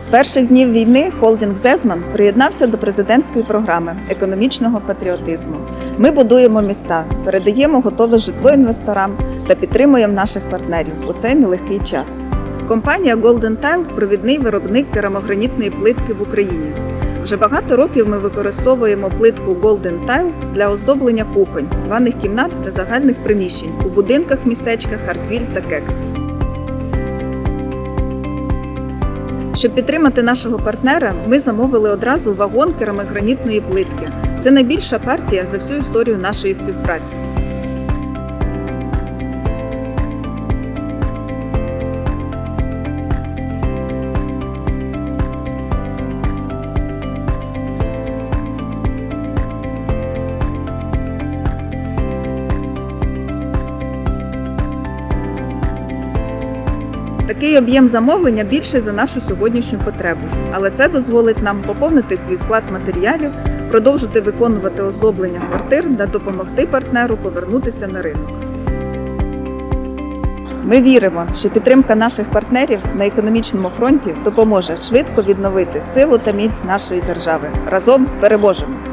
З перших днів війни холдинг Зезман приєднався до президентської програми економічного патріотизму. Ми будуємо міста, передаємо готове житло інвесторам та підтримуємо наших партнерів у цей нелегкий час. Компанія Golden Tile – провідний виробник керамогранітної плитки в Україні. Вже багато років ми використовуємо плитку Golden Tile для оздоблення кухонь, ванних кімнат та загальних приміщень у будинках в містечках Хартвіль та Кекс. Щоб підтримати нашого партнера, ми замовили одразу вагон керамогранітної плитки. Це найбільша партія за всю історію нашої співпраці. Такий об'єм замовлення більший за нашу сьогоднішню потребу, але це дозволить нам поповнити свій склад матеріалів, продовжити виконувати оздоблення квартир та допомогти партнеру повернутися на ринок. Ми віримо, що підтримка наших партнерів на економічному фронті допоможе швидко відновити силу та міць нашої держави. Разом переможемо!